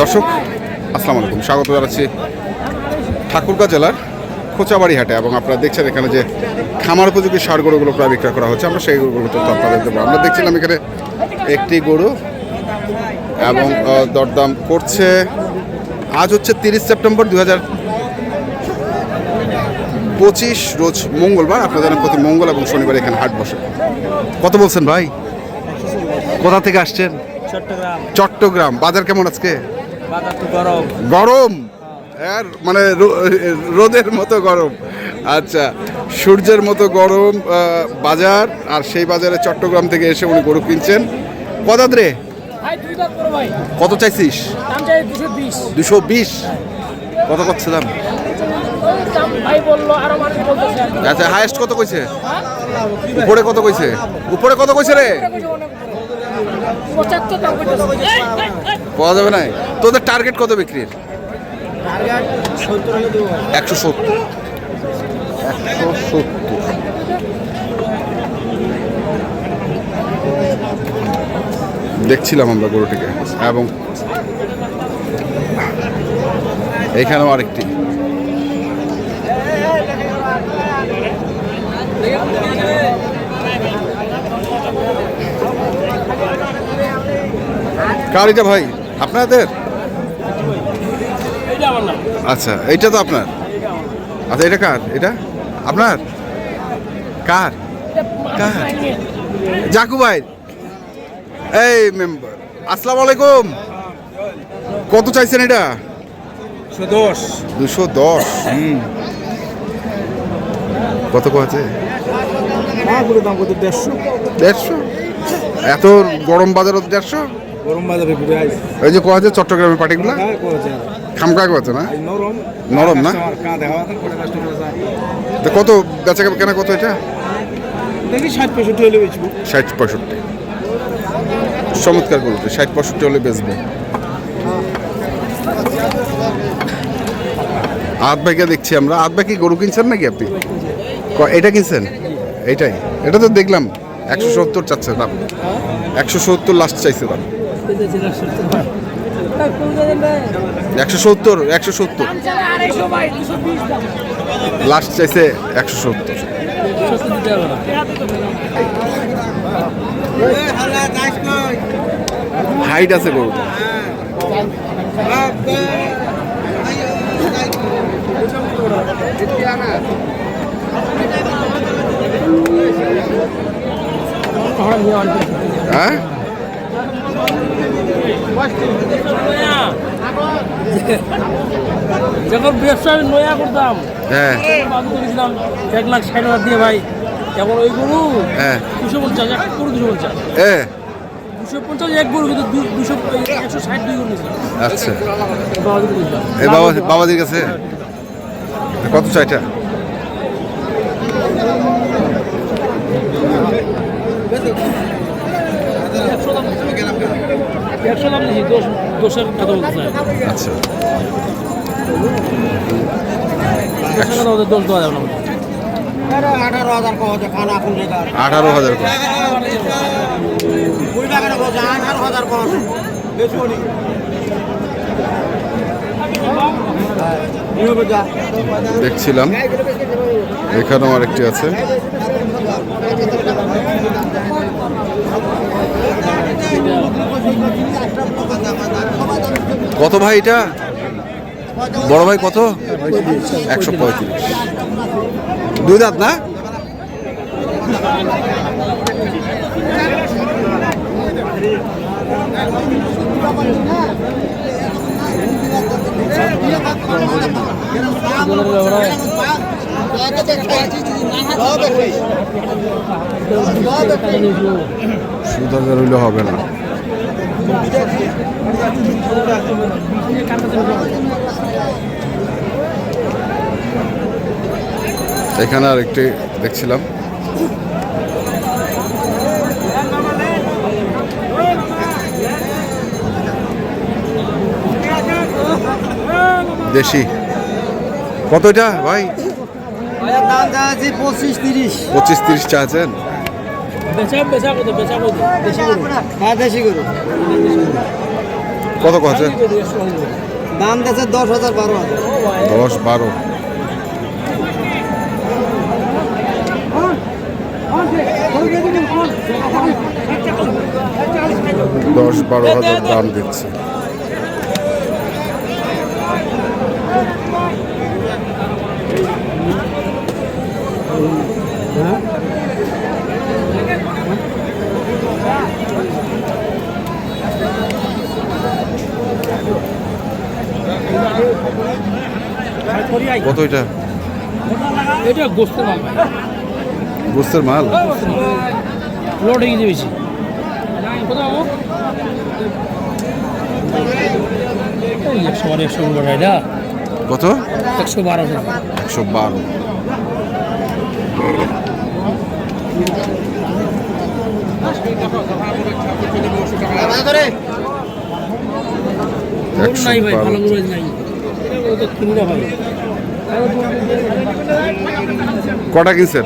দর্শক আসসালামু আলাইকুম। স্বাগত জানাচ্ছি ঠাকুরগাঁ জেলার খোঁচাবাড়ি হাটে এবং আপনারা দেখছেন এখানে যে খামার উপযোগী সার গরুগুলো প্রায় বিক্রয় করা হচ্ছে। আমরা সেই গরুগুলো তথ্য আপনাদের দেবো। আমরা দেখছিলাম এখানে একটি গরু এবং দরদাম করছে। আজ হচ্ছে তিরিশ সেপ্টেম্বর দু হাজার পঁচিশ রোজ মঙ্গলবার। আপনারা জানেন প্রতি মঙ্গল এবং শনিবার এখানে হাট বসে। কত বলছেন ভাই? কোথা থেকে আসছেন? চট্টগ্রাম। চট্টগ্রাম। বাজার কেমন আজকে? গরম। গরম? আর মানে রো- রোদের মতো গরম। আচ্ছা সূর্যের মতো গরম বাজার আর সেই বাজারে চট্টগ্রাম থেকে এসে উনি গরু কিনছেন। কত রে? ভাই দুই দাঁত করো ভাই। কত চাইছিস? দুশো বিশ। কত করছিলাম দাম। আচ্ছা হায়েস্ট কত কইছে? উপরে কত কইছে? উপরে কত কইছে রে? পাওয়া যাবে না তোদের টার্গেট কত বিক্রির? একশো সত্তর। একশো সত্তর দেখছিলাম আমরা গরুটিকে। এবং এইখানেও আরেকটি। কারিটা ভাই? আপনাদের? আচ্ছা এইটা তো আপনার। আচ্ছা এটা কার? এটা আপনার? কার? কার? জাকু ভাই এই মেম্বার আসসালামু আলাইকুম। কত চাইছেন এটা? দোষ দুশো। দশ কত আছে কত? দেড়শো। দেড়শো? এত গরম বাজার দেড়শো? এই যে কোয়া আছে চট্টগ্রামের পার্টিগুলো? হ্যাঁ খামকা আছে না? নরম। নরম না? যায় তো কত বেচা কেনা কত এটা? দেখি ষাট পঁয়ষট্টি হলে বেচবো। ষাট পঁয়ষট্টি। চমৎকার গরুটি ষাট পঁয়ষট্টি হলে বেচবে। আট ভাইকে দেখছি আমরা। আট ভাই কি গরু কিনছেন নাকি আপনি? এটা কিনছেন? এইটাই। এটা তো দেখলাম। একশো সত্তর চাচ্ছে দাম। একশো সত্তর লাস্ট চাইছে দাম। একশো সত্তর একশো সত্তর। লাস্ট চাইছে একশো সত্তর। হাইট আছে গরুটা হ্যাঁ? যখন ব্যবসা আমি নয়া করতাম হ্যাঁ। করেছিলাম এক লাখ ষাট হাজার দিয়ে ভাই এখন ওই গরু হ্যাঁ। দুশো পঞ্চাশ এক গরু দুশো পঞ্চাশ। এ। দুশো পঞ্চাশ এক গরু কিন্তু দু- দুশো একশো ষাট দুই গরু আচ্ছা। বাবাকে দিয়েছিলাম এই বাবা বাবাজির কাছে? কত চাইটা একশো দাম নিয়েছি দোষ দোষের কথা বলতে চাই আচ্ছা দোষের কথা বলতে দোষ দেওয়া যাবে না আঠারো হাজার কম হচ্ছে খানা কোন জায়গা আঠারো হাজার করে কুড়ি টাকা বলছে আঠারো হাজার কম আছে বেশি অনেক যা। দেখছিলাম। এখানেও আরেকটি আছে। কত ভাই এটা? বড় ভাই কত? একশো পঁয়ত্রিশ। দুই দাঁত না? সুদাগর হইলে হবে না। এখানে আরেকটি দেখছিলাম। দেশি। কত এটা ভাই? পঁচিশ তিরিশ। পঁচিশ তিরিশ চা আছেন বেচা বেচা কত বেচা কত বেশি গরু হ্যাঁ দেশি গরু কত দাম দিয়েছে দশ হাজার বারো হাজার দশ বারো দশ বারো হাজার দাম দিচ্ছে। কত এটা? এটা গোস্তের মাল গোস্তের মাল? লোড হয়ে গেছে বেশি। কত? একশো বারো একশো বারো। একশো বারো। কটা কিনছেন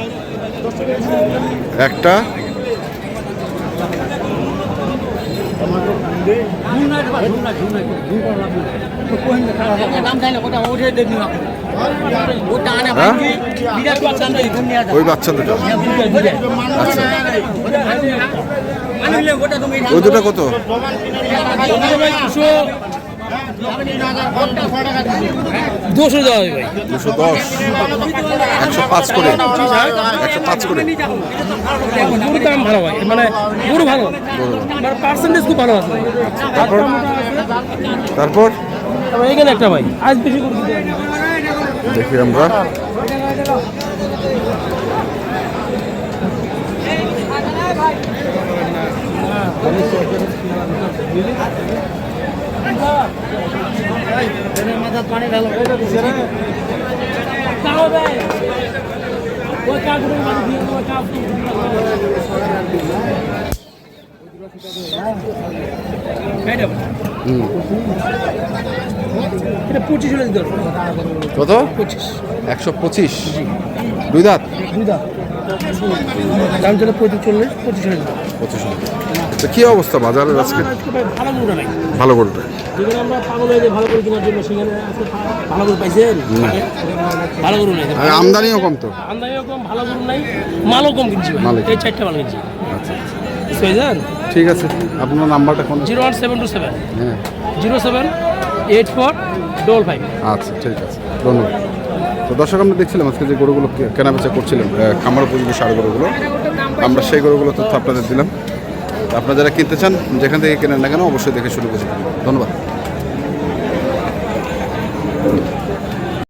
একটা। হ্যাঁ? ওই বাচ্চা দুটো আচ্ছা। ওই দুটো কত? দুশো দেওয়া হবে ভাই। দুশো দশ। একশো পাঁচ করে। একশো পাঁচ করে। গরুর দাম ভালো ভাই। মানে গরু ভালো। মানে পার্সেন্টেজ খুব ভালো আছে তারপর? তারপর? এখানে একটা ভাই। আজ বেশি। দেখি আমরা। ভাই কত? পঁচিশ। একশো পঁচিশ। দুই দাঁত? দুই দাম দাম চলে পঁচিশ চল্লিশ পঁচিশ হবে পঁচিশ তো কী অবস্থা বাজারের আজকে? ভালো গরুটা নাই। ভালো করবে যেখানে আমরা পাগল হয়ে ভালো করে কেনার জন্য সেখানে ভালো করে পাইছেন? ভালো গরু নাই। আর আমদানিও কম তো। আমদানিও কম ভালো গরু নাই মালও কম কিনছি। এই চারটা মাল কিনছি। আচ্ছা বুঝছেন ঠিক আছে। আপনার নাম্বারটা কোন zero one seven two seven. হ্যাঁ। Zero seven eight four double five. আচ্ছা ঠিক আছে। ধন্যবাদ। তো দর্শক, আমরা দেখছিলাম আজকে যে গরুগুলো কেনাবেচা করছিলাম খামার উপযোগী সার গরুগুলো। আমরা সেই গরুগুলো তথ্য আপনাদের দিলাম। আপনারা যারা কিনতে চান, যেখান থেকে কেনেন না কেন, অবশ্যই দেখে শুরু করছি ধন্যবাদ।